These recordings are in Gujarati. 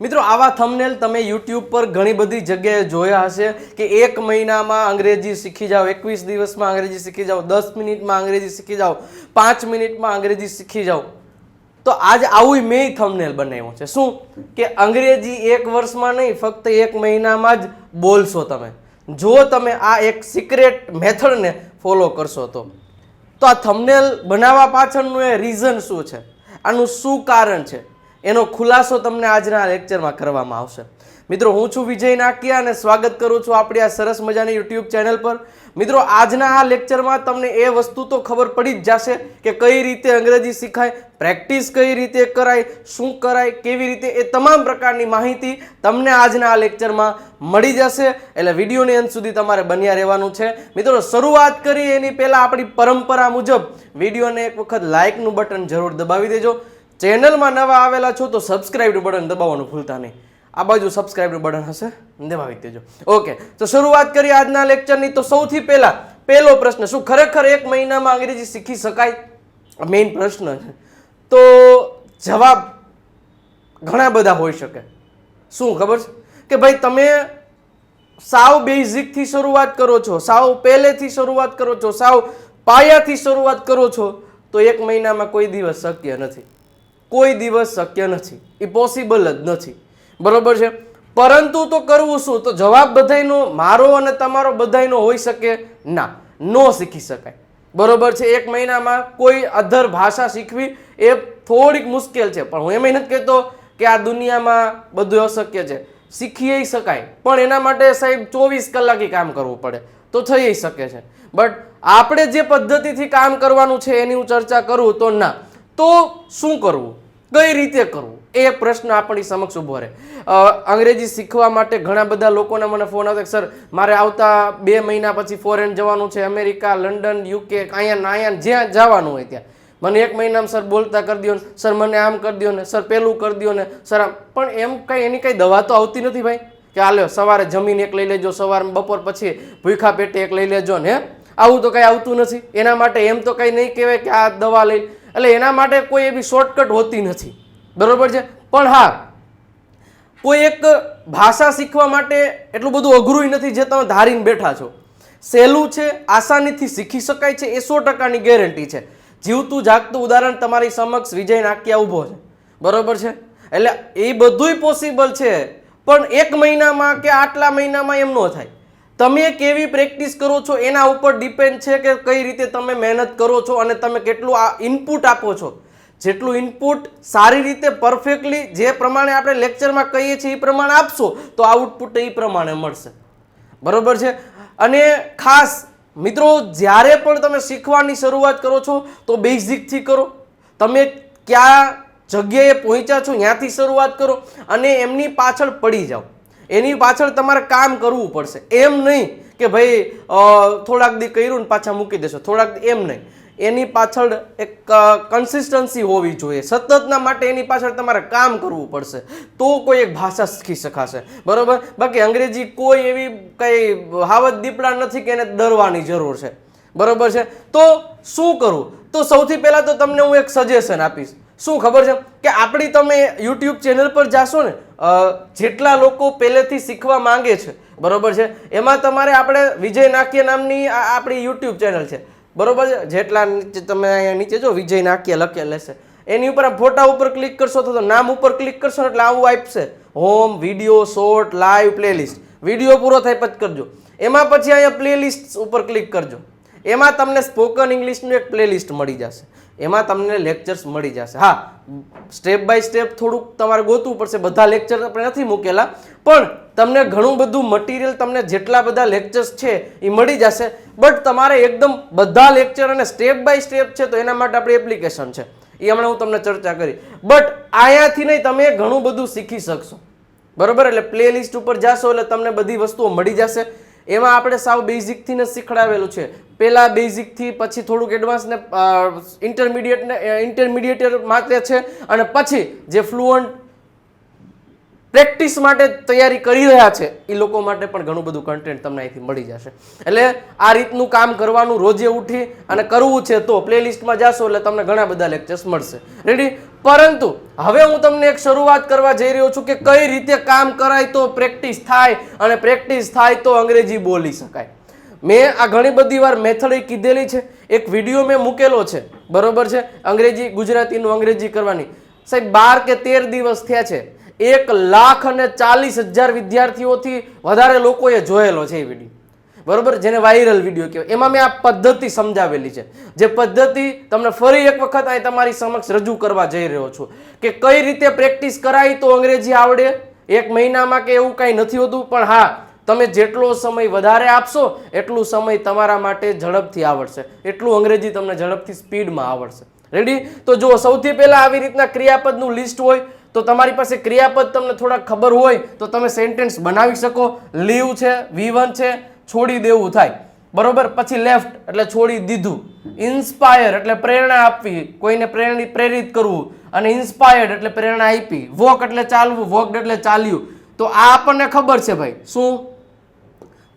મિત્રો, આવા થંબનેલ તમે યુટ્યુબ પર ઘણી બધી જગ્યાએ જોયા હશે કે એક મહિનામાં અંગ્રેજી શીખી જાઓ, એકવીસ દિવસમાં અંગ્રેજી શીખી જાઓ, દસ મિનિટમાં અંગ્રેજી શીખી જાઓ, પાંચ મિનિટમાં અંગ્રેજી શીખી જાઓ. તો આજ આવું મેં થંબનેલ બનાવ્યું છે. શું? કે અંગ્રેજી એક વર્ષમાં નહીં, ફક્ત એક મહિનામાં જ બોલશો તમે. જો તમે આ એક સિક્રેટ મેથડને ફોલો કરશો તો. તો આ થંબનેલ બનાવવા પાછળનું એ રીઝન શું છે? આનું શું કારણ છે? એનો ખુલાસો તમને આજના લેક્ચરમાં કરવામાં આવશે. મિત્રો, હું છું વિજય નાકિયા અને સ્વાગત કરું છું આપણી આ સરસ મજાની યુટ્યુબ ચેનલ પર. મિત્રો, આજના આ લેક્ચરમાં તમને એ વસ્તુ તો ખબર પડી જ જશે કે કઈ રીતે અંગ્રેજી શીખાય, પ્રેક્ટિસ કઈ રીતે કરાય, શું કરાય, કેવી રીતે એ તમામ પ્રકારની માહિતી તમને આજના આ લેક્ચરમાં મળી જશે. એટલે વિડીયોની અંત સુધી તમારે બન્યા રહેવાનું છે. મિત્રો, શરૂઆત કરી એની પહેલાં આપણી પરંપરા મુજબ વિડીયોને એક વખત લાઇકનું બટન જરૂર દબાવી દેજો. ચેનલમાં નવા આવેલા છો તો સબસ્ક્રાઇબનું બટન દબાવવાનું ભૂલતા નહીં. આ બાજુ સબસ્ક્રાઇબનું બટન હશે, દબાવી દેજો. ઓકે તો શરૂઆત કરીએ આજના લેક્ચરની તો સૌથી પહેલા, પહેલો પ્રશ્ન શું? ખરેખર એક મહિનામાં અંગ્રેજી શીખી શકાય? મેઇન પ્રશ્ન છે. તો જવાબ ઘણા બધા હોઈ શકે. શું ખબર છે? કે ભાઈ તમે સાવ બેઝિકથી શરૂઆત કરો છો, સાવ પહેલેથી શરૂઆત કરો છો, સાવ પાયાથી શરૂઆત કરો છો, તો એક મહિનામાં કોઈ દિવસ શક્ય નથી. કોઈ દિવસ શક્ય નથી. એ પોસિબલ જ નથી. બરોબર છે? પરંતુ તો કરવું શું? તો જવાબ બધાયનો, મારો અને તમારો બધાયનો હોઈ શકે ના. નો શીખી શકાય. બરોબર છે? એક મહિનામાં કોઈ અધર ભાષા શીખવી એ થોડીક મુશ્કેલ છે. પણ હું એમ નથી કહેતો કે આ દુનિયામાં બધું અશક્ય છે. શીખી શકાય. પણ એના માટે સાહેબ ચોવીસ કલાકે કામ કરવું પડે. તો થઈ શકે છે. બટ આપણે જે પદ્ધતિથી કામ કરવાનું છે એની હું ચર્ચા કરું તો ના. તો શું કરવું? કઈ રીતે કરવું? એ પ્રશ્ન આપણી સમક્ષ ઊભો રહે. અંગ્રેજી શીખવા માટે ઘણા બધા લોકોને મને ફોન આવતા સર મારે આવતા બે મહિના પછી ફોરેન જવાનું છે અમેરિકા લંડન યુકે અહીંયા અહીંયા જ્યાં જવાનું હોય ત્યાં. મને એક મહિનામાં સર બોલતા કરી દો ને. સર મને આમ કરી દો ને. સર પેલું કરી દો ને. સર આમ. પણ એમ કંઈ, એની કંઈ દવા તો આવતી નથી ભાઈ? કે, હાલો, સવારે જમીન એક લઈ લેજો સવારે બપોર પછી ભૂખા પેટે એક લઈ લેજો ને. આવું તો કંઈ આવતું નથી. એના માટે એમ તો કંઈ નહીં કહેવાય કે આ દવા લઈ એટલે એના માટે કોઈ એવી શોર્ટકટ હોતી નથી. બરાબર છે? પણ હા, કોઈ એક ભાષા શીખવા માટે એટલું બધું અઘરું નથી જે તમે ધારીને બેઠા છો. સહેલું છે, આસાનીથી શીખી શકાય છે, એ સો ટકાની ગેરંટી છે. જીવતું, જાગતું ઉદાહરણ તમારી સમક્ષ વિજય નાખ્યા ઊભો છે. બરાબર છે? એટલે એ બધુંય પોસિબલ છે, પણ એક મહિનામાં કે આટલા મહિનામાં એમ ન થાય. તમે કેવી પ્રેક્ટિસ કરો છો એના ઉપર ડિપેન્ડ છે કે કઈ રીતે તમે મહેનત કરો છો અને તમે કેટલું આ ઇનપુટ આપો છો. જેટલું ઇનપુટ સારી રીતે પરફેક્ટલી જે પ્રમાણે આપણે લેક્ચરમાં કહીએ છીએ એ પ્રમાણે આપશો તો આઉટપુટ એ પ્રમાણે મળશે. બરાબર છે? અને ખાસ મિત્રો, જ્યારે પણ તમે શીખવાની શરૂઆત કરો છો તો બેઝિકથી કરો. તમે ક્યાં જગ્યાએ પહોંચ્યા છો ત્યાંથી શરૂઆત કરો અને એમની પાછળ પડી જાઓ. એની પાછળ તમારે કામ કરવું પડશે. એમ નહીં કે ભાઈ થોડાક દી કર્યું ને પાછા મૂકી દેશો. થોડાક એમ નહીં. એની પાછળ એક કન્સિસ્ટન્સી હોવી જોઈએ. સતતના માટે એની પાછળ તમારે કામ કરવું પડશે. તો કોઈ એક ભાષા શીખી શકાશે. બરાબર? બાકી અંગ્રેજી કોઈ એવી કંઈ હાવત દીપડા નથી કે એને ડરવાની જરૂર છે. બરાબર છે? તો શું કરવું તો સૌથી પહેલાં તો તમને હું એક સજેશન આપીશ. શું ખબર છે? કે આપણી તમે યુટ્યુબ ચેનલ પર જાશો ને જેટલા લોકો પહેલેથી શીખવા માંગે છે, બરોબર છે? એમાં તમારે આપણે વિજય નાક્ય નામની આપણી યુટ્યુબ ચેનલ છે. બરોબર છે? જેટલા તમે અહીંયા નીચે જો, વિજય નાક્ય લખેલ હશે. એની ઉપર ફોટા ઉપર ક્લિક કરશો તો નામ ઉપર ક્લિક કરશો એટલે આવું આપશે. Home video short live playlist video પૂરો થાય પછી કરજો. એમાં પછી અહીંયા પ્લેલિસ્ટ ઉપર ક્લિક કરજો. એમાં તમને સ્પોકન ઇંગ્લિશનું એક પ્લેલિસ્ટ મળી જશે. એમાં તમને લેક્ચર્સ મળી જશે. હા, સ્ટેપ બાય સ્ટેપ થોડુંક તમારે ગોતવું પડશે. બધા લેક્ચર આપણે નથી મૂકેલા, પણ તમને ઘણું બધું મટીરિયલ તમને જેટલા બધા લેક્ચર્સ છે એ મળી જશે. બટ તમારે એકદમ બધા લેક્ચર અને સ્ટેપ બાય સ્ટેપ છે તો એના માટે આપણી એપ્લિકેશન છે. એ હમણાં હું તમને ચર્ચા કરી. બટ આયાથી નહીં તમે ઘણું બધું શીખી શકશો. બરોબર? એટલે પ્લે લિસ્ટ ઉપર જાશો એટલે તમને બધી વસ્તુઓ મળી જશે. એમાં આપણે સાવ બેઝિકથી ને શીખડાવેલું છે. પહેલાં બેઝિકથી પછી થોડુંક એડવાન્સને ઇન્ટરમીડિયેટને ઇન્ટરમીડિયેટ માટે છે. અને પછી જે ફ્લુઅન્ટ પ્રેક્ટિસ માટે તૈયારી કરી રહ્યા છે. એ લોકો માટે પણ ઘણું બધું કન્ટેન્ટ તમને અહીંથી મળી જશે. એટલે આ રીતનું કામ કરવાનું રોજે ઉઠી અને કરવું છે તો પ્લેલિસ્ટમાં જાશો એટલે તમને ઘણા બધા લેક્ચર્સ મળશે. રેડી પરંતુ હવે હું તમને એક શરૂઆત કરવા જઈ રહ્યો છું કે કઈ રીતે કામ કરાય તો પ્રેક્ટિસ થાય અને પ્રેક્ટિસ થાય તો અંગ્રેજી બોલી શકાય. મેં આ ઘણી બધી વાર મેથડ કીધેલી છે. એક વીડિયો મેં મૂકેલો છે. બરોબર છે? અંગ્રેજી ગુજરાતીનું અંગ્રેજી કરવાની. સાહેબ, બાર કે તેર દિવસ થયા છે. એક લાખ અને ચાલીસ હજાર વિદ્યાર્થીઓથી વધારે લોકોએ જોયેલો છે એ વીડિયો બરોબર? જેને વાયરલ વીડિયો કહેવાય. એમાં મેં આ પદ્ધતિ સમજાવેલી છે. જે પદ્ધતિ તમને ફરી એક વખત અહીં તમારી સમક્ષ રજૂ કરવા જઈ રહ્યો છું કે કઈ રીતે પ્રેક્ટિસ કરાય તો અંગ્રેજી આવડે? એક મહિનામાં કે એવું કાંઈ નથી હોતું, પણ હા, તમે જેટલો સમય વધારે આપશો, એટલું સમય તમારા માટે ઝડપથી આવડશે. એટલું અંગ્રેજી તમને ઝડપથી સ્પીડમાં આવડશે. રેડી તો જો સૌથી પહેલાં આવી રીતના ક્રિયાપદનું લિસ્ટ હોય તો તમારી પાસે ક્રિયાપદ તમને થોડા ખબર હોય, તો તમે સેન્ટેન્સ બનાવી શકો. લીવ છે વી છે, છોડી દેવું થાય. બરોબર? પછી લેફ્ટ એટલે છોડી દીધું. ઇન્સ્પાયર એટલે પ્રેરણા આપવી. કોઈને પ્રેરણી પ્રેરિત કરવું. અને ઇન્સ્પાયર્ડ એટલે પ્રેરણા આપી. વોક એટલે ચાલવું વોકડ એટલે ચાલ્યું. તો આ આપણને ખબર છે ભાઈ. શું?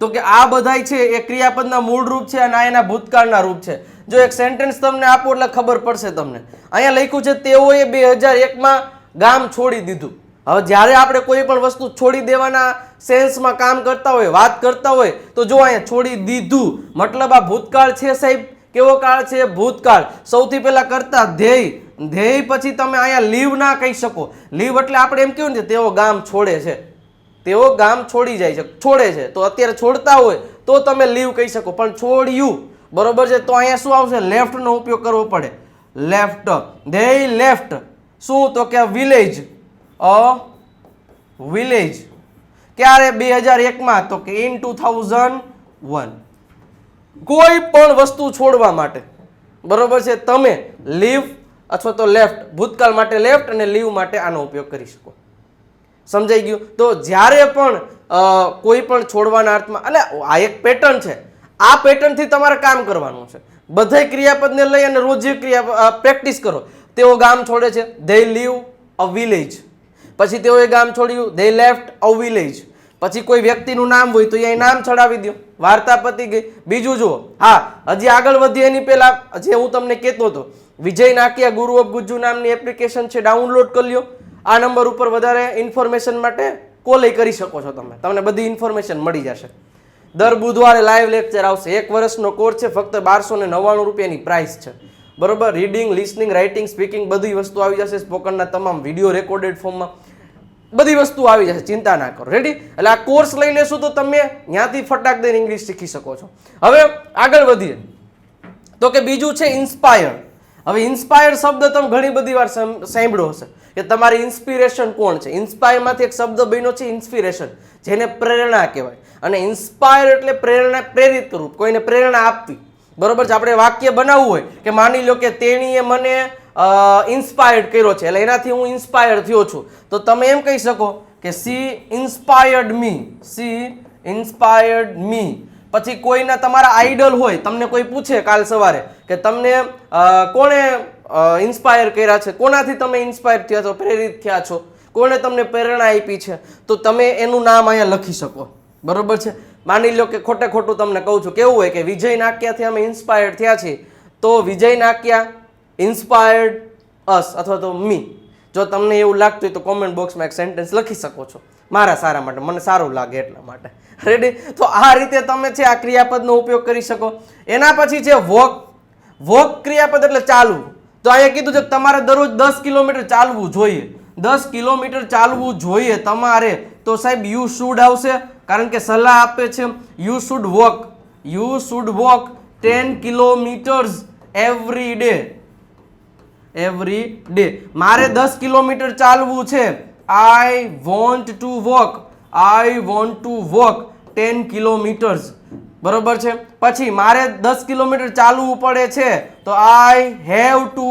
તો કે આ બધાય છે, એ ક્રિયાપદના મૂળ રૂપ છે અને આ એના ભૂતકાળના રૂપ છે. જો એક સેન્ટેન્સ તમને આપો એટલે ખબર પડશે તમને. અહીંયા લખ્યું છે, તેઓએ બે હજાર એકમાં ગામ છોડી દીધું. હવે જ્યારે આપણે કોઈ પણ વસ્તુ છોડી દેવાના સેન્સમાં કામ કરતા હોય, વાત કરતા હોય, તો જો અહીંયા છોડી દીધું. મતલબ આ ભૂતકાળ છે સાહેબ? કેવો કાળ છે? ભૂતકાળ. સૌથી પહેલાં કરતા ધ્યેય. ધ્યેય પછી તમે અહીંયા લીવ ના કહી શકો. લીવ એટલે આપણે એમ કેવું ને તેઓ ગામ છોડે છે. તેઓ ગામ છોડી જાય છે, છોડે છે. તો અત્યારે છોડતા હોય, તો તમે લીવ કહી શકો. પણ છોડ્યું, બરોબર છે? તો અહીંયા શું આવશે? લેફ્ટનો ઉપયોગ કરવો પડે. લેફ્ટ. ધ્યેય લેફ્ટ. શું? તો કે વિલેજ અ? વિલેજ ક્યારે? બે હજાર એકમાં. તો કે ઇન ટુ થાઉઝન્ડ વન કોઈ પણ વસ્તુ છોડવા માટે. બરોબર છે? તમે લીવ અથવા તો લેફ્ટ ભૂતકાળ માટે લેફ્ટ અને લીવ માટે આનો ઉપયોગ કરી શકો. સમજાઈ ગયું? તો જ્યારે પણ કોઈ પણ છોડવાના અર્થમાં, એટલે આ એક પેટર્ન છે. આ પેટર્નથી તમારે કામ કરવાનું છે. બધાય ક્રિયાપદને લઈ અને રોજે ક્રિયા પ્રેક્ટિસ કરો. તેઓ ગામ છોડે છે. ધે લીવ અ વિલેજ પછી તેઓએ ગામ છોડ્યું. ધે લેફ્ટ અ વિલેજ પછી કોઈ વ્યક્તિનું નામ હોય તો એ નામ ચડાવી દો. વાર્તા પતી ગઈ. બીજું જુઓ. હા, હજી આગળ વધીએ એની પહેલાં. જે હું તમને કહેતો હતો. વિજય નાકિયા ગુરુ ઓફ ગુજ્જુ નામની એપ્લિકેશન છે. ડાઉનલોડ કરી લો આ નંબર ઉપર વધારે ઇન્ફોર્મેશન માટે કોલ કરી શકો છો તમે. તમને બધી ઇન્ફોર્મેશન મળી જશે. દર બુધવારે લાઈવ લેક્ચર આવશે. એક વર્ષનો કોર્સ છે. ફક્ત બારસો ને નવ્વાણું રૂપિયાની પ્રાઇસ છે. બરોબર? રીડિંગ લિસનિંગ રાઇટિંગ સ્પીકિંગ બધી વસ્તુ આવી જશે સ્પોકનના તમામ વીડિયો રેકોર્ડેડ ફોર્મમાં બધી વસ્તુ આવી જશે, ચિંતા ના કરો. રેડી એટલે આ કોર્સ લઈ લેશો તો તમે ત્યાંથી ફટાક દઈને ઇંગ્લિશ શીખી શકો છો. હવે આગળ વધીએ. તો કે બીજું છે ઇન્સ્પાયર હવે ઇન્સ્પાયર શબ્દ તમે ઘણી બધી વાર સાંભળ્યો હશે. કે તમારી ઇન્સ્પિરેશન કોણ છે? ઇન્સ્પાયરમાંથી એક શબ્દ બન્યો છે ઇન્સ્પિરેશન જેને પ્રેરણા કહેવાય. અને ઇન્સ્પાયર એટલે પ્રેરણા, પ્રેરિત કરવું કોઈને પ્રેરણા આપવી. બરોબર છે? આપણે વાક્ય બનાવવું હોય કે માની લો કે તેણીએ મને ઇન્સ્પાયર્ડ કર્યો છે. એટલે એનાથી હું ઇન્સ્પાયર થયો છું. તો તમે એમ કહી શકો કે see inspired me see inspired me પછી કોઈના તમારા આઈડલ હોય, તમને કોઈ પૂછે કાલ સવારે કે તમને કોણે ઇન્સ્પાયર કર્યા છે? કોનાથી તમે ઇન્સ્પાયર થયા છો? પ્રેરિત થયા છો? કોણે તમને પ્રેરણા આપી છે? તો તમે એનું નામ અહીંયા લખી શકો. બરોબર છે? માની લો કે ખોટે ખોટું તમને કહું છું. કેવું હોય કે વિજય નાક્યાથી અમે ઇન્સ્પાયર્ડ થયા છીએ, તો વિજય નાક્યા ઇન્સ્પાયર્ડ અસ અથવા તો મી જો તમને એવું લાગતું હોય તો કોમેન્ટ બોક્સમાં એક સેન્ટેન્સ લખી શકો છો. મારા સારા માટે, મને સારું લાગે એટલા માટે. રેડી તો આ રીતે તમે છે આ ક્રિયાપદનો ઉપયોગ કરી શકો. એના પછી છે વોક. વોક ક્રિયાપદ એટલે ચાલવું. તો અહીંયા કીધું છે તમારે દરરોજ દસ કિલોમીટર ચાલવું જોઈએ. દસ કિલોમીટર ચાલવું જોઈએ તમારે. તો સાહેબ યુ શુડ આવશે. કારણ કે સલાહ આપે છે you should walk you should walk ten kilometres every day every day મારે દસ કિલોમીટર ચાલવું છે. I want to walk I want to walk ten kilometres બરોબર છે? પછી, મારે દસ કિલોમીટર ચાલવું પડે છે. તો I have to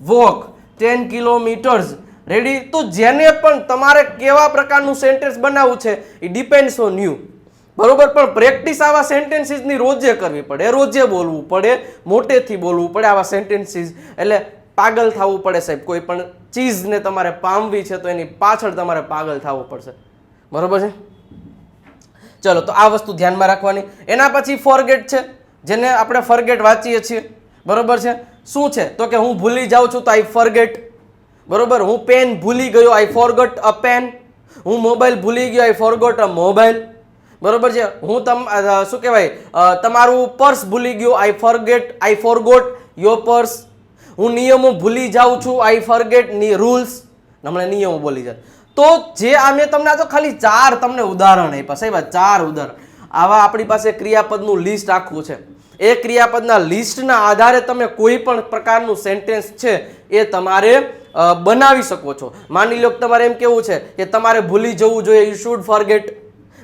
walk ten kilometres ready તો જેને પણ તમારે કેવા પ્રકારનું સેન્ટેન્સ બનાવવું છે, એ ડિપેન્ડ્સ ઓન યુ બરોબર? પણ પ્રેક્ટિસ આવા સેન્ટેન્સીસની રોજે કરવી પડે. રોજે બોલવું પડે, મોટેથી બોલવું પડે આવા સેન્ટેન્સીસ એટલે પાગલ થવું પડે સાહેબ. કોઈ પણ ચીઝને તમારે પામવી છે, તો એની પાછળ તમારે પાગલ થવું પડશે. બરોબર છે? ચલો, તો આ વસ્તુ ધ્યાનમાં રાખવાની. એના પછી ફોરગેટ છે, જેને આપણે ફરગેટ વાંચીએ છીએ. બરોબર છે? શું છે? તો કે હું ભૂલી જાઉં છું, તો આઈ ફરગેટ બરોબર? હું પેન ભૂલી ગયો આઈ ફોરગોટ અ પેન હું મોબાઈલ ભૂલી ગયો આઈ ફોરગોટ અ મોબાઈલ બરોબર છે? હું તમ શું કહેવાય? તમારું પર્સ ભૂલી ગયો I forget I forgot your purse હું નિયમો ભૂલી જાઉં છું આઈ ફોરગેટ રૂલ્સ હમણાં નિયમો બોલી જાય તો જે આ મેં તમને આ તો ખાલી ચાર તમને ઉદાહરણ આપ્યા સાહેબ ચાર ઉદાહરણ. આવા આપણી પાસે ક્રિયાપદનું લિસ્ટ આખું છે. એ ક્રિયાપદના લિસ્ટના આધારે તમે કોઈ પણ પ્રકારનું સેન્ટેન્સ છે, એ તમારે બનાવી શકો છો. માની લો તમારે એમ કેવું છે કે તમારે ભૂલી જવું જોઈએ યુ શુડ ફોરગેટ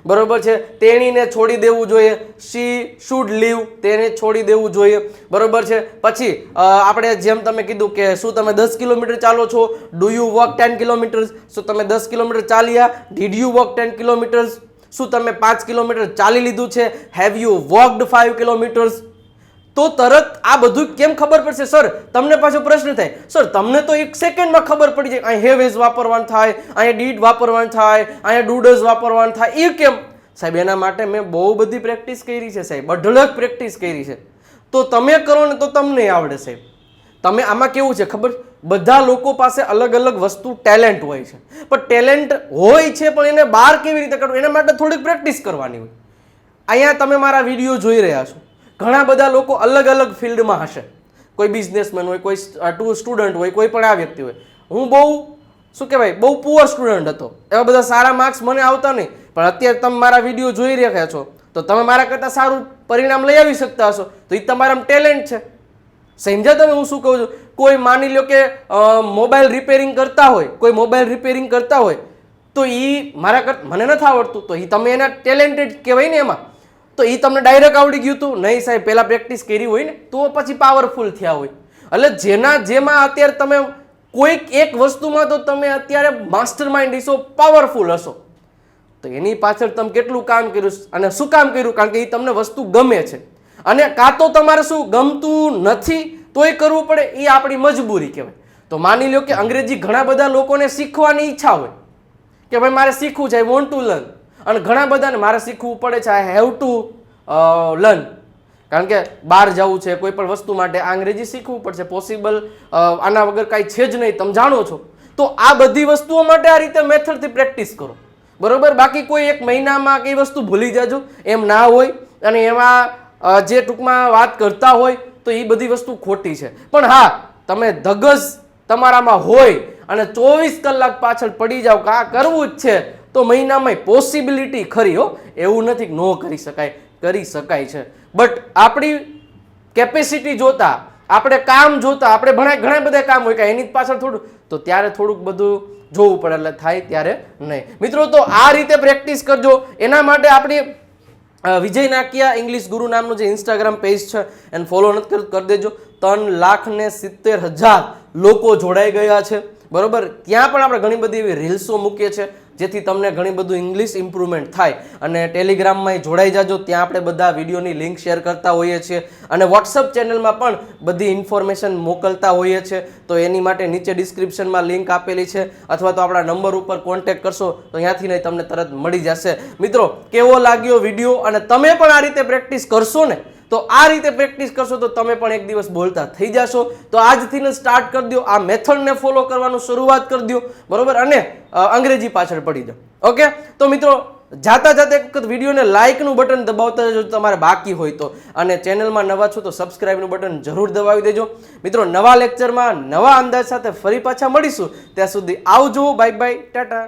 બરોબર છે? તેણીને છોડી દેવું જોઈએ. શી શુડ લીવ તેને છોડી દેવું જોઈએ. બરોબર છે? પછી આપણે જેમ તમે કીધું કે શું તમે દસ કિલોમીટર ચાલો છો? Do you walk ten kilometres શું તમે દસ કિલોમીટર ચાલ્યા? Did you walk ten kilometres શું તમે પાંચ કિલોમીટર ચાલી લીધું છે? Have you walked five kilometres તો તરત આ બધું કેમ ખબર પડશે? સર, તમને પાછો પ્રશ્ન થાય. સર, તમને તો એક સેકન્ડમાં ખબર પડી જાય અહીં હેવ ઇઝ વાપરવાનું થાય અહીંયા ડીડ વાપરવાનું થાય, અહીંયા ડુડઝ વાપરવાનું થાય. એ કેમ? સાહેબ, એના માટે મેં બહુ બધી પ્રેક્ટિસ કરી છે સાહેબ. અઢળક પ્રેક્ટિસ કરી છે. તો તમે કરો ને તો તમને આવડે સાહેબ. તમે આમાં કેવું છે ખબર? બધા લોકો પાસે અલગ અલગ વસ્તુ ટેલેન્ટ હોય છે. પણ ટેલેન્ટ હોય છે, પણ એને બહાર કેવી રીતે કરવું એના માટે થોડીક પ્રેક્ટિસ કરવાની હોય. અહીંયા તમે મારા વીડિયો જોઈ રહ્યા છો. ઘણા બધા લોકો અલગ અલગ ફિલ્ડમાં હશે. કોઈ બિઝનેસમેન હોય, કોઈ ટુ સ્ટુડન્ટ હોય, કોઈ પણ આ વ્યક્તિ હોય. હું બહુ, શું કહેવાય, બહુ પુઅર સ્ટુડન્ટ હતો. એવા બધા સારા માર્ક્સ મને આવતા નહીં. પણ અત્યારે તમે મારા વીડિયો જોઈ રહ્યા છો, તો તમે મારા કરતાં સારું પરિણામ લઈ આવી શકતા હશો. તો એ તમારામાં ટેલેન્ટ છે. સમજ્યા તમે હું શું કહું છું? કોઈ માની લો કે મોબાઈલ રિપેરિંગ કરતા હોય, કોઈ મોબાઈલ રિપેરિંગ કરતા હોય, તો એ મારા કર, મને નથી આવડતું. તો એ તમે એના ટેલેન્ટેડ કહેવાય ને એમાં. તો એ તમને ડાયરેક્ટ આવડી ગયું હતું નહીં સાહેબ પહેલાં પ્રેક્ટિસ કરી હોય ને, તો પછી પાવરફુલ થયા હોય. એટલે જેના જેમાં અત્યારે તમે કોઈક એક વસ્તુમાં તો તમે અત્યારે માસ્ટર માઇન્ડ હશો પાવરફુલ હશો. તો એની પાછળ તમે કેટલું કામ કર્યું અને શું કામ કર્યું? કારણ કે એ તમને વસ્તુ ગમે છે. અને કાં તો તમારે શું ગમતું નથી, તોય કરવું પડે એ આપણી મજબૂરી કહેવાય. તો માની લો કે અંગ્રેજી ઘણા બધા લોકોને શીખવાની ઈચ્છા હોય. કે ભાઈ મારે શીખવું છે આઈ વોન્ટ ટુ લર્ન અને ઘણા બધાને મારે શીખવું પડે છે આઈ હેવ ટુ લર્ન કારણ કે બહાર જવું છે, કોઈ પણ વસ્તુ માટે આ અંગ્રેજી શીખવું પડશે પોસિબલ આના વગર કાંઈ છે જ નહીં. તમે જાણો છો. તો આ બધી વસ્તુઓ માટે આ રીતે મેથડથી પ્રેક્ટિસ કરો. બરોબર? બાકી કોઈ એક મહિનામાં કઈ વસ્તુ ભૂલી જાજો. એમ ના હોય અને એમાં જે ટૂંકમાં વાત કરતા હોય, તો એ બધી વસ્તુ ખોટી છે. પણ હા, તમે ધગસ તમારામાં હોય અને ચોવીસ કલાક પાછળ પડી જાઓ કે આ કરવું જ છે. તો મહિનામાં પોસિબિલિટી ખરી હો, એવું નથી ન કરી શકાય કરી શકાય છે. બટ આપણી કેપેસિટી જોતા, આપણે કામ જોતા, આપણે ભણા, ઘણા બધા કામ હોય કે એની પાછળ થોડું, તો ત્યારે થોડુંક બધું જોવું પડે, એટલે થાય ત્યારે નહીં. મિત્રો, તો આ રીતે પ્રેક્ટિસ કરજો. એના માટે આપણી વિજય નાકિયા ઇંગ્લિશ ગુરુ નામનું જે ઇન્સ્ટાગ્રામ પેજ છે, એને ફોલો નથી કરી દેજો. ત્રણ લાખ ને સિત્તેર હજાર લોકો જોડાઈ ગયા છે. બરોબર? ત્યાં પણ આપણે ઘણી બધી એવી રીલ્સો મૂકીએ છીએ. જેથી તમને ઘણી બધું ઇંગ્લિશ ઇમ્પ્રુવમેન્ટ થાય. અને ટેલિગ્રામમાં જોડાઈ જાજો, ત્યાં આપણે બધા વિડીયોની લિંક શેર કરતા હોઈએ છીએ. અને વોટ્સઅપ ચેનલમાં પણ બધી ઇન્ફોર્મેશન મોકલતા હોઈએ છીએ. તો એની માટે નીચે ડિસ્ક્રિપ્શનમાં લિંક આપેલી છે. અથવા તો આપણા નંબર ઉપર કોન્ટેક્ટ કરશો, તો ત્યાંથી નહીં તમને તરત મળી જશે. મિત્રો, કેવો લાગ્યો વીડિયો? અને તમે પણ આ રીતે પ્રેક્ટિસ કરશો ને? તો આ રીતે પ્રેક્ટિસ કરશો તો તમે પણ એક દિવસ બોલતા થઈ જશો. તો આજથી સ્ટાર્ટ કરી દો આ મેથડને ફોલો કરવાનું શરૂઆત કરી દો બરોબર? અને અંગ્રેજી પાછળ પડી દો ઓકે? તો મિત્રો, જાતા જાતે એક વખત વિડીયોને લાઇકનું બટન દબાવતા જો તમારે બાકી હોય તો. અને ચેનલમાં નવા છો તો સબસ્ક્રાઇબનું બટન જરૂર દબાવી દેજો. મિત્રો, નવા લેક્ચરમાં નવા અંદાજ સાથે ફરી પાછા મળીશું. ત્યાં સુધી આવજો. Bye bye Tata